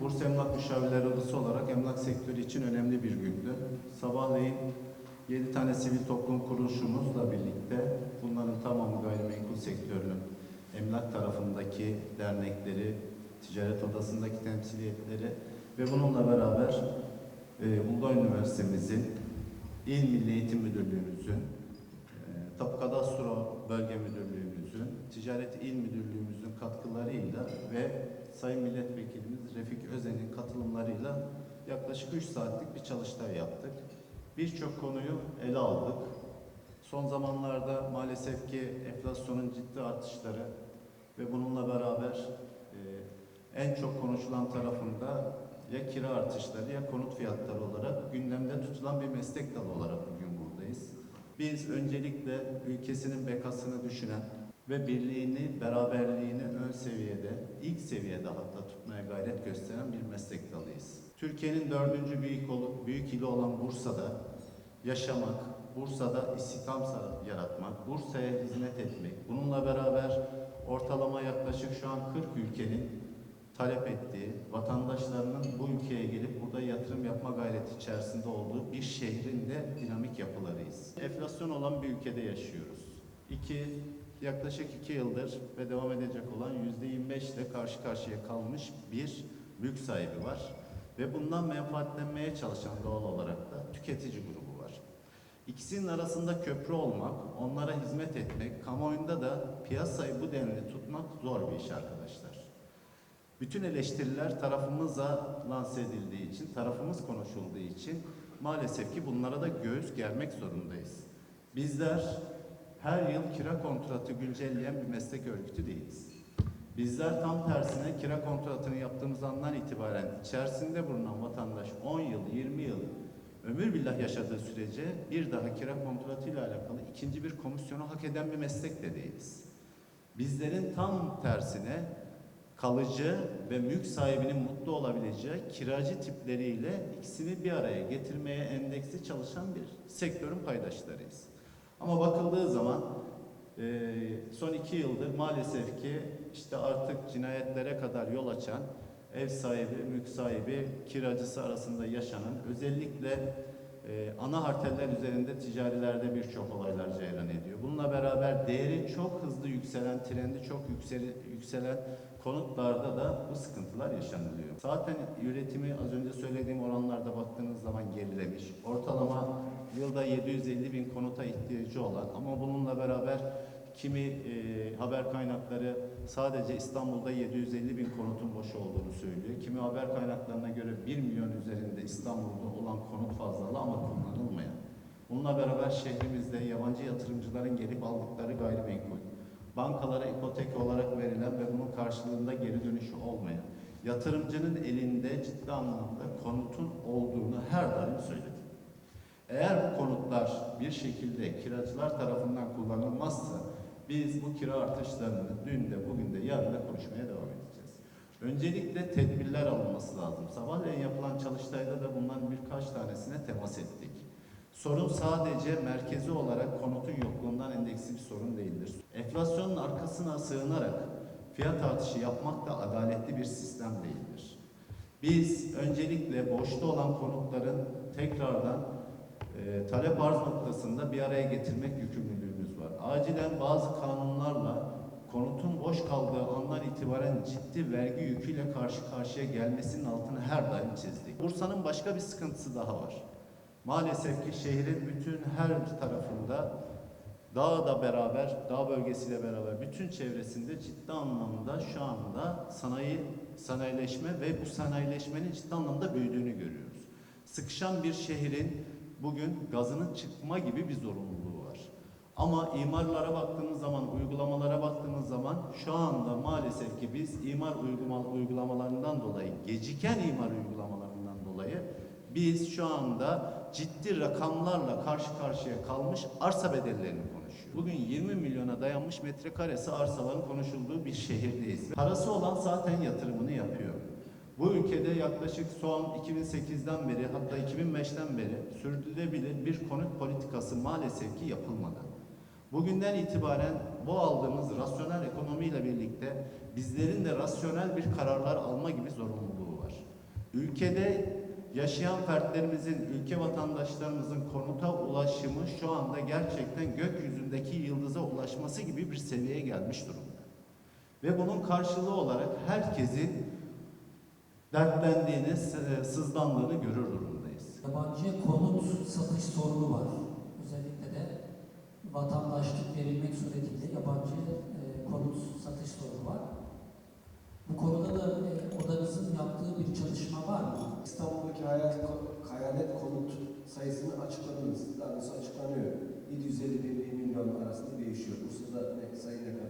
Bursa Emlak Müşavirleri Odası olarak emlak sektörü için önemli bir gündü. Sabahleyin 7 tane sivil toplum kuruluşumuzla birlikte bunların tamamı gayrimenkul sektörünün emlak tarafındaki dernekleri, ticaret odasındaki temsiliyetleri ve bununla beraber e, Uludağ Üniversitemizin İl Milli Eğitim Müdürlüğümüzün, e, Tapu Kadastro Bölge Müdürlüğümüzün, Ticaret İl Müdürlüğümüzün katkılarıyla ve Sayın Milletvekilimiz Refik Özen'in katılımlarıyla yaklaşık 3 saatlik bir çalıştay yaptık. Birçok konuyu ele aldık. Son zamanlarda maalesef ki enflasyonun ciddi artışları ve bununla beraber e, en çok konuşulan tarafında ya kira artışları ya konut fiyatları olarak gündemde tutulan bir meslek dalı olarak bugün buradayız. Biz öncelikle ülkesinin bekasını düşünen ve birliğini, beraberliğini ön seviyede, ilk seviyede hatta tutmaya gayret gösteren bir meslek dalıyız. Türkiye'nin dördüncü büyük, olu- büyük ili olan Bursa'da yaşamak, Bursa'da istihdam yaratmak, Bursa'ya hizmet etmek, bununla beraber ortalama yaklaşık şu an 40 ülkenin talep ettiği, vatandaşlarının bu ülkeye gelip burada yatırım yapma gayreti içerisinde olduğu bir şehrin de dinamik yapılarıyız. Enflasyon olan bir ülkede yaşıyoruz. İki, yaklaşık iki yıldır ve devam edecek olan yüzde 25 ile karşı karşıya kalmış bir mülk sahibi var. Ve bundan menfaatlenmeye çalışan doğal olarak da tüketici grubu var. İkisinin arasında köprü olmak, onlara hizmet etmek, kamuoyunda da piyasayı bu denli tutmak zor bir iş arkadaşlar. Bütün eleştiriler tarafımıza lanse edildiği için, tarafımız konuşulduğu için maalesef ki bunlara da göğüs germek zorundayız. Bizler her yıl kira kontratı güncelleyen bir meslek örgütü değiliz. Bizler tam tersine kira kontratını yaptığımız andan itibaren içerisinde bulunan vatandaş 10 yıl, 20 yıl ömür billah yaşadığı sürece bir daha kira kontratıyla alakalı ikinci bir komisyonu hak eden bir meslek de değiliz. Bizlerin tam tersine kalıcı ve mülk sahibinin mutlu olabileceği kiracı tipleriyle ikisini bir araya getirmeye endeksli çalışan bir sektörün paydaşlarıyız. Ama bakıldığı zaman e, son iki yıldır maalesef ki işte artık cinayetlere kadar yol açan ev sahibi, mülk sahibi, kiracısı arasında yaşanan özellikle e, ana arterler üzerinde ticarilerde birçok olaylar cereyan ediyor. Bununla beraber değeri çok hızlı yükselen, trendi çok yükseli, yükselen konutlarda da bu sıkıntılar yaşanılıyor. Zaten üretimi az önce söylediğim oranlarda baktığınız zaman gerilemiş. Ortalama yılda 750 bin konuta ihtiyacı olan ama bununla beraber kimi e, haber kaynakları sadece İstanbul'da 750 bin konutun boş olduğunu söylüyor. Kimi haber kaynaklarına göre 1 milyon üzerinde İstanbul'da olan konut fazlalığı ama kullanılmayan. Bununla beraber şehrimizde yabancı yatırımcıların gelip aldıkları gayrimenkul, bankalara ipotek olarak verilen ve bunun karşılığında geri dönüşü olmayan, yatırımcının elinde ciddi anlamda konutun olduğunu her daim söyledim. Eğer bu konutlar bir şekilde kiracılar tarafından kullanılmazsa biz bu kira artışlarını dün de bugün de yarın da konuşmaya devam edeceğiz. Öncelikle tedbirler alınması lazım. Sabahleyin yapılan çalıştayda da bundan birkaç tanesine temas ettik. Sorun sadece merkezi olarak konutun yokluğundan endeksli bir sorun değildir. Enflasyonun arkasına sığınarak fiyat artışı yapmak da adaletli bir sistem değildir. Biz öncelikle boşta olan konutların tekrardan e, talep arz noktasında bir araya getirmek yükümlülüğümüz var. Acilen bazı kanunlarla konutun boş kaldığı andan itibaren ciddi vergi yüküyle karşı karşıya gelmesinin altını her daim çizdik. Bursa'nın başka bir sıkıntısı daha var. Maalesef ki şehrin bütün her tarafında dağ da beraber, dağ bölgesiyle beraber bütün çevresinde ciddi anlamda şu anda sanayi, sanayileşme ve bu sanayileşmenin ciddi anlamda büyüdüğünü görüyoruz. Sıkışan bir şehrin bugün gazının çıkma gibi bir zorunluluğu var. Ama imarlara baktığımız zaman, uygulamalara baktığımız zaman şu anda maalesef ki biz imar uygulama, uygulamalarından dolayı, geciken imar uygulamalarından dolayı biz şu anda ciddi rakamlarla karşı karşıya kalmış arsa bedellerini konuşuyoruz. Bugün 20 milyona dayanmış metrekaresi arsaların konuşulduğu bir şehirdeyiz. Parası olan zaten yatırımını yapıyor. Bu ülkede yaklaşık son 2008'den beri hatta 2005'ten beri sürdürülebilir bir konut politikası maalesef ki yapılmadı. Bugünden itibaren bu aldığımız rasyonel ekonomiyle birlikte bizlerin de rasyonel bir kararlar alma gibi zorunluluğu var. Ülkede yaşayan fertlerimizin, ülke vatandaşlarımızın konuta ulaşımı şu anda gerçekten gökyüzündeki yıldıza ulaşması gibi bir seviyeye gelmiş durumda. Ve bunun karşılığı olarak herkesin dertlendiğini, sı- sızlandığını görür durumdayız. Yabancıya konut satış sorunu var. Özellikle de vatandaşlık verilmek suretiyle yabancı değişiyor. Bursa'da ne, sayı ne?